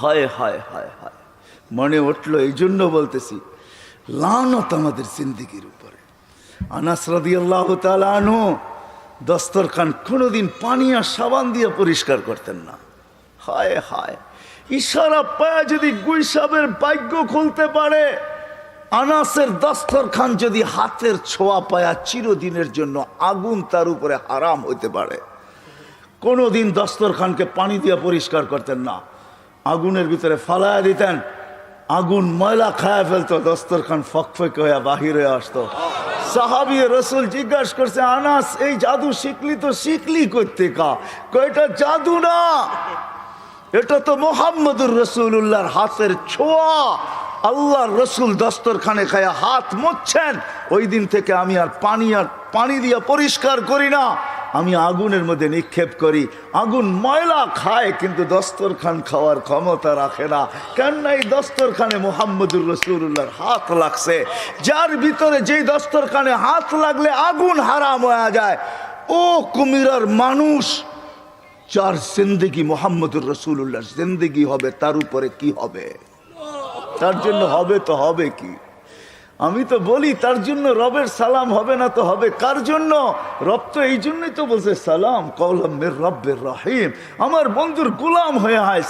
হায় হায় হায় হায়। মনে উঠল এই জন্য বলতেছি, লানত আমাদের জিন্দিগির উপরে। আনাস রাদি আল্লাহ আনো দস্তরখান কোনোদিন পানি আর সাবান দিয়ে পরিষ্কার করতেন না। হায় হায়। ইশারা পায়া যদি গুইসাবের ভাগ্য খুলতে পারে, আনাসের দস্তরখান যদি হাতের ছোঁয়া পায়া চিরদিনের জন্য আগুন তার উপরে হারাম হইতে পারে। কোনোদিন দস্তরখানকে পানি দিয়ে পরিষ্কার করতেন না। আগুনের ভিতরে ফালায়া দিতেন। আগুন ময়লা খায়া ফেলতো, দস্তরখান ফকফক হয়ে বাহির হয়ে আসতো। সাহাবি রসুল জিজ্ঞাসা করছে, আনাস, এই জাদু শিখলি তো শিখলি করতে কা কয়টা জাদু না। এটা তো মোহাম্মদুর রসুল্লাহর হাতের ছোঁয়া। আল্লাহর রসুল দস্তরখানে খায়া হাত মুছছেন। ওই দিন থেকে আমি আর পানি আর পানি দিয়ে পরিষ্কার করি না। আমি আগুনের মধ্যে নিক্ষেপ করি। আগুন ময়লা খায়, কিন্তু দস্তরখান খাওয়ার ক্ষমতা রাখে না। কেননা এই দস্তরখানে মোহাম্মদুর রসুল্লাহর হাত লাগছে। যার ভিতরে যেই দস্তরখানে হাত লাগলে আগুন হারাম হয়ে যায়। ও কুমিরার মানুষ, যার জিন্দগি মোহাম্মদুর রসুল্লাহ জিন্দগি হবে, তার উপরে কি হবে? তার জন্য হবে তো হবে কি? আমি তো বলি, তার জন্য রবের সালাম হবে না তো হবে। কার জন্য? রব তো এই জন্যই তো বলছে, সালাম কৌলমের মের রব্বের রহিম। আমার বন্ধুর গুলাম হয়ে হয়